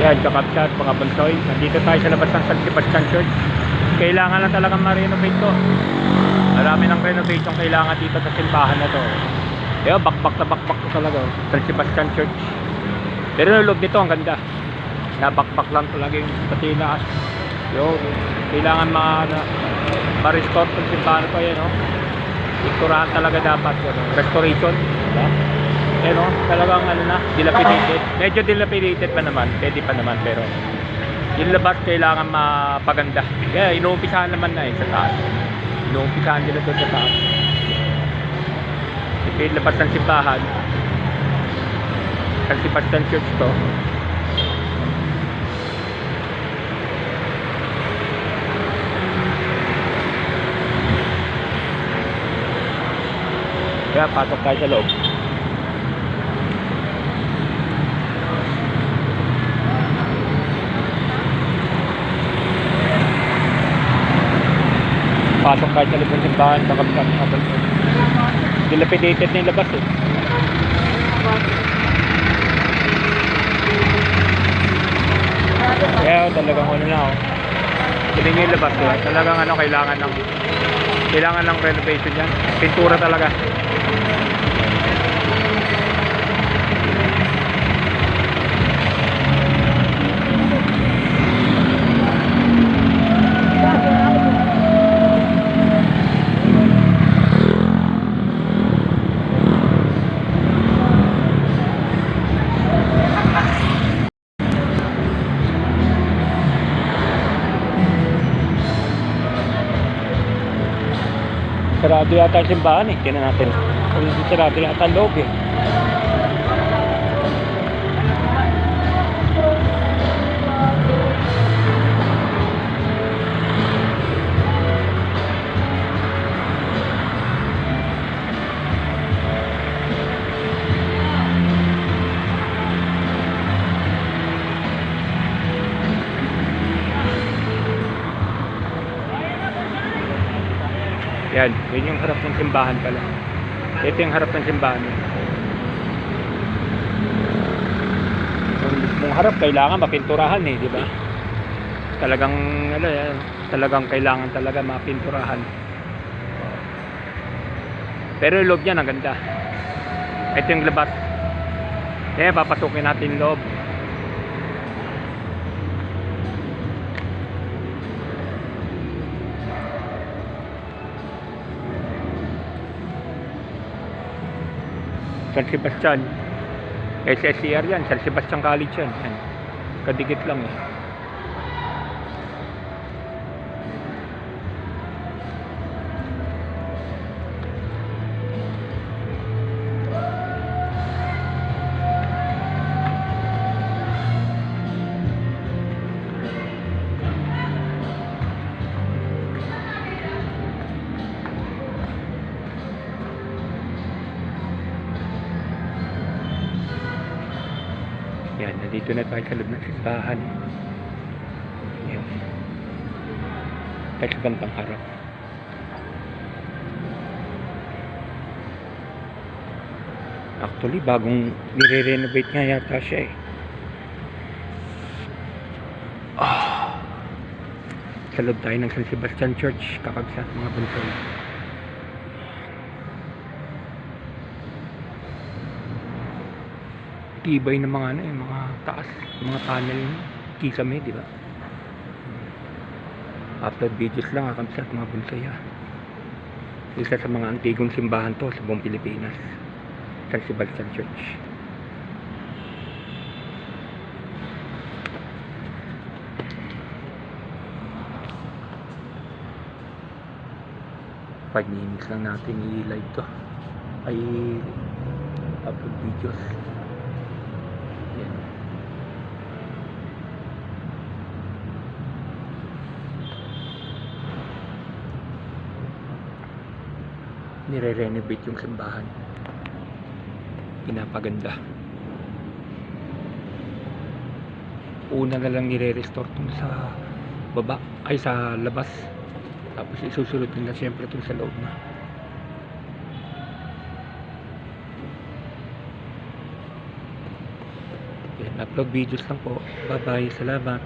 Yan, kakapsat, mga bunsoy. Nandito tayo sa labas ng San Sebastian Church. Kailangan lang talagang ma-renovate to. Marami ng renovation kailangan dito sa simbahan na to. Kaya bakbak na bakbak to talaga. oh. San Sebastian Church. Pero yung loob nito, ang ganda. Nabakbak lang talaga yung pati lahat. Yun, kailangan ma, na, ma-restore tong simbahan ko yan, no? Ikturahan talaga dapat, ano, restoration. Diba? Eh, no? Talagang ano na, dilapidated. Medyo dilapidated pa naman, pwede pa naman, pero yung labas kailangan mapaganda. Kaya inuumpisahan naman na eh, sa taas. Inuumpisahan nila doon sa taas. Ito yung labas ng simbahan. San Sebastian Church to. Kaya pasok tayo sa loob. Pasok tayo sa loob ng simbahan, baka sa mga Dilapidated na yung labas eh. Kaya talagang ano na oh. Tingnan nyo yung labas eh. Talagang ano, kailangan ng kailangan ng renovation yan. Pintura talaga. Sarado yata ang simbahan eh. Tingnan natin. Sarado yata ang loob eh. Yan, yun yung harap ng simbahan pala. Ito yung harap ng simbahan. Yung harap, kailangan mapinturahan eh, di ba? Talagang, ano yan, talagang kailangan talaga mapinturahan. Pero yung loob niya, ang ganda. Ito yung labas. Kaya papasukin natin loob. San Sebastian. SSCR yan. San Sebastian College yan. yan. Kadikit lang eh. Yan, nandito na tayo sa loob ng simbahan. Yan. Tayo sa bandang harap. Actually, bagong nire-renovate nga yata siya eh. Ah. Sa loob tayo ng San Sebastian Church, kakabsat mga bunsoy. Tibay ng mga ano, yung mga taas, mga tunnel, kisame, di ba? Upload videos lang akam sa mga bonsai ah. Isa sa mga antigong simbahan to sa buong Pilipinas. San Sebastian Church. Five minutes lang natin i-live to. Ay upload videos. Yan. Nire-renovate yung simbahan. Pinapaganda. Una na lang nire-restore tong sa baba, ay sa labas. Tapos isusunod nila siyempre tong sa loob na. Yan, upload videos lang po. Bye bye. Salamat.